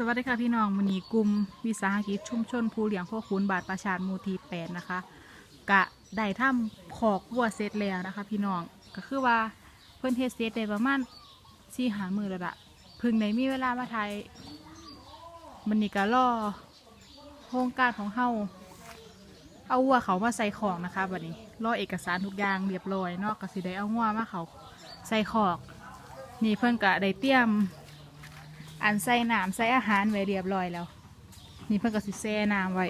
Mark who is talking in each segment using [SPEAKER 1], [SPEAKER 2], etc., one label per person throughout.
[SPEAKER 1] สวัสดีค่ะพี่น้องมณีกลุ่มวิสาหกิจชุมชนภูเหลียงพ่อขุนบาทประชาดหมูทีแปดนะคะ กะได้ทำขอกวัวเสร็จแล้วนะคะ พี่น้องก็คือว่าเพิ่อนเทสเสร็จได้ประมาณสี่หามือแล้วละพึ่งในมีเวลามาไทยมันนี่ก็ล่อโครงการของเฮาเอาวัวเขามาใส่ของนะคะบัดนี้รอเอกสารทุกอย่างเรียบร้อยนาะก็สิได้เอาวัวมาเขาใส่ขอกนี่เพิ่อนก็ได้เตรียม อันใส่น้ำใส่อาหารไว้เรียบร้อยแล้ว นี่เพิ่นก็สิแช่น้ำไว้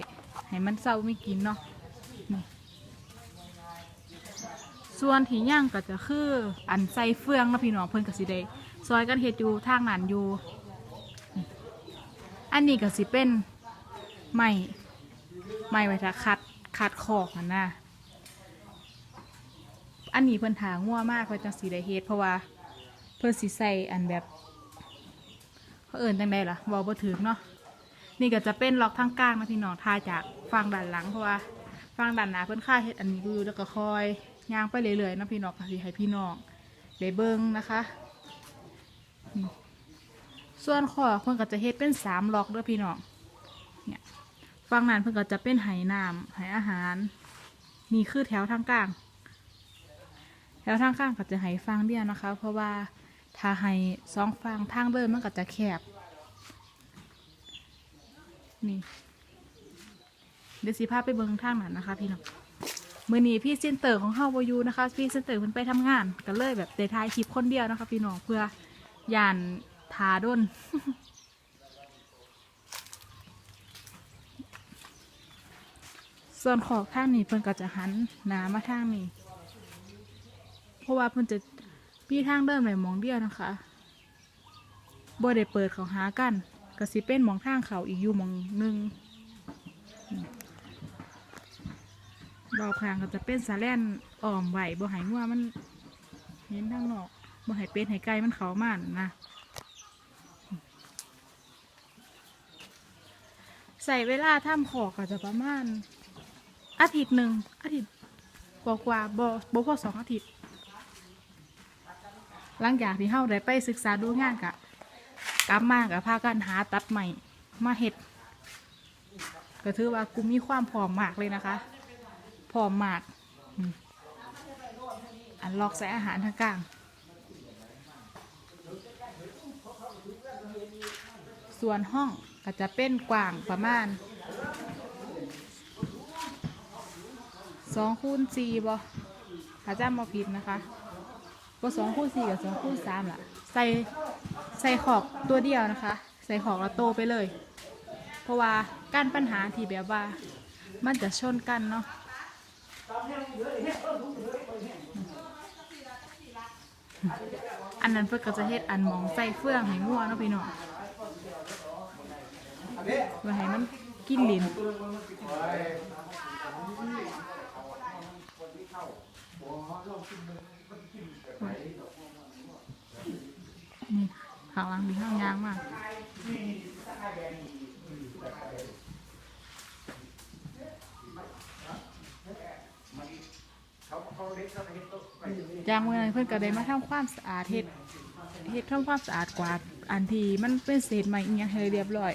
[SPEAKER 1] ให้มันเศร้าไม่กินเนาะนี่ส่วนที่ย่างก็จะคืออันใส่เฟืองนะพี่น้องเพิ่นก็สิได้ซอยกันเฮ็ดอยู่ทางนั้นอยู่อันนี้ก็สิเป็นไม้ไม้ไว้ถ้าคัดคัดคอกมันนะอันนี้เพิ่นถางงัวมากเพิ่นจังสิได้เฮ็ดเพราะว่าเพิ่นสิใส่อันแบบ เขาเอิ่นจังไดล่ะเวอลบ่ถึงเนาะนี่ก็จะเป็นล็อกทางกลางนะพี่น้องทาจากฝั่งด้านหลังเพราะว่าฝั่งด้านหน้าเพิ่นค่าเฮ็ดอันนี้อยู่แล้วก็คอยย่างไปเรื่อยๆนะพี่น้องสิให้พี่น้องได้เบิ่งนะคะส่วนขอเพิ่นก็จะเฮ็ดเป็นสามล็อกด้อพี่น้องเนี่ยฝั่งนั้นเพิ่นก็จะเป็นไหน้ำไหอาหารนี่คือแถวทางกลาง แถวทางกลางก็จะให้ฟังเดียวนะคะ เพราะว่า ถ้าให้สองฝั่งทางเดินมันก็จะแคบ นี่เดี๋ยวสิพาพไปเบิ่งทางนั้นนะคะ พี่น้องมือนี้พี่เซนเตอร์ของเฮาบอยูนะคะ พี่เซนเตอร์เพิ่นไปทำงานก็เลยแบบได้ถ่ายคลิปคนเดียวนะคะ พี่น้องเพื่อยานทาด้นส่วนขอบข้างนี้เพิ่นก็จะหันหนามาทางนี้ เพราะว่าเพิ่นจะ มีทางเดินไหนมองเดียวนะคะบ่ได้เปิดเขาหากันก็สิเป็นมองทางเขาอีกอยู่มองหนึ่งรอบข้างก็จะเป็นสาแลนอ้อมไหวบ่หายงัวมันเห็นทางนอกบ่หายเป็ดใหายไก่มันเขามานนะใส่เวลาทำขอกก็จะประมาณ อาทิตย์หนึ่งอาทิตย์กว่าๆบ่บ่พอสองอาทิตย์ หลังจากที่เฮาได้ไปศึกษาดูงานกะกลับมากับพากันหาตัดใหม่มาเห็ดก็ถือว่ากูมีความพร้อมมากเลยนะคะพร้อมมากอันลอกใส่อาหารทางกลางส่วนห้องก็จะเป็นกว้างประมาณสองคูณสี่บ่ถ้าจำมาผิดนะคะ ก็สองคู่สี่กับสองคู่สามล่ะ ใส่ใส่ขอบตัวเดียวนะคะ ใส่ขอบแล้วโตไปเลย เพราะว่ากั้นปัญหาที่แบบว่า มันจะชนกันเนาะอันนั้นเพื่อก็จะเฮ็ดอันมองใส่เฟื่องให้งัวเนาะพี่น้องเพื่อให้มันกินลิ้นนี่ ข้างหล่างมีข้างยางมากจากเมื่อนั้นเพื่อนก็ได้มาทำความสะอาดเฮ็ดเฮ็ดทำความสะอาดกวาดอันที่มันเป็นเศษใหม่อีกอย่างให้เรียบร้อย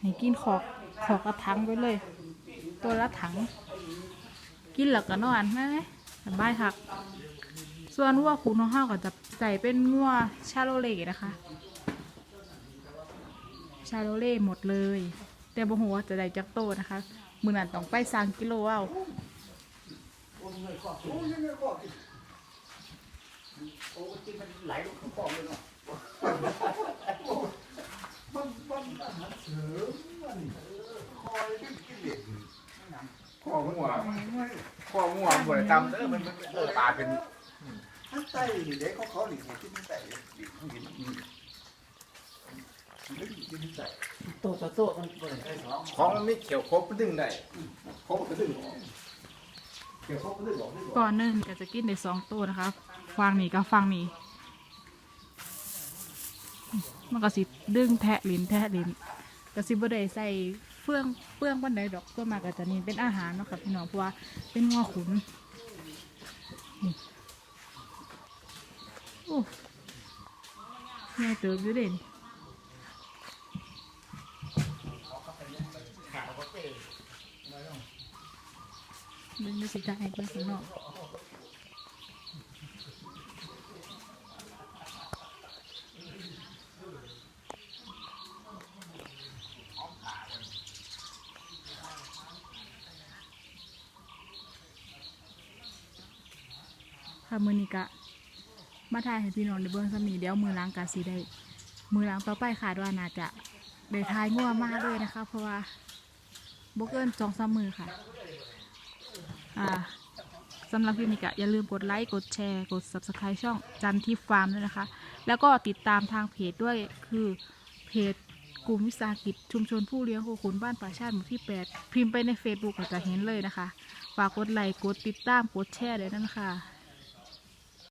[SPEAKER 1] ให้กินขอก ขอกระถังไปเลย ตัวละถัง กินแล้วก็นอนไหมสบายครับส่วนวัวขุนของเฮาก็จะใส่เป็นงัวชาโลเล่นะคะ ชาโลเล่หมดเลย แต่บ่ฮู้ว่าจะได้จักโตนะคะ มือนั้นต้องไปสั่งกิโลเอา
[SPEAKER 2] ข้อ ข้อหัวหัวตำเออมันมันเออปลาเป็น
[SPEAKER 3] มันไต่เด็กเขาเขาหลีกที่มันไต่หลีกหินมันกินไต่
[SPEAKER 4] โตโตโตมันเปิดได้สอง
[SPEAKER 2] ของมันไม่เขียวครบดึงได้
[SPEAKER 3] เขาก็ดึงออกเดี๋ยวเขาก็ดึงออกดึงออก
[SPEAKER 1] ก่อนหนึ่งก็จะกินได้สองตัวนะคะฟังนี่กับฟังนี่มันก็สิดึงแทะลิ้นแทะลิ้นก็สิบ่ได้ใส่ ฟื่องเฟื่องปันใดดอกตัวมากก็จะนี่เป็นอาหารเนาะค่ะพี่น้องเพราะว่าเป็นงัวขุนนี่โอ้ใหญ่เติบอยู่เด่นเดินไปสิได้ไปข้างนอก ค่ะมือนี้กะมาถ่ายให้พี่น้องได้เบิ่งสมีเดี๋ยวมือล้างกะสีได้ มือล้างต่อไปค่ะว่าน่าจะได้ทายงัวมากด้วยนะคะ เพราะว่าบกเกินสองสามมือค่ะ อ่าสำหรับคลิปนี้กะอย่าลืมกดไลค์ กดแชร์ กด subscribe ช่องจันทิฟาร์มด้วยนะคะ แล้วก็ติดตามทางเพจด้วยคือเพจกลุ่มวิสาหกิจชุมชนผู้เลี้ยงโคขุนบ้านป่าชาติหมู่ที่ 8 พิมพ์ไปใน Facebook ก็จะเห็นเลยนะคะ ฝากกดไลค์ กดติดตาม กดแชร์ด้วยนะคะ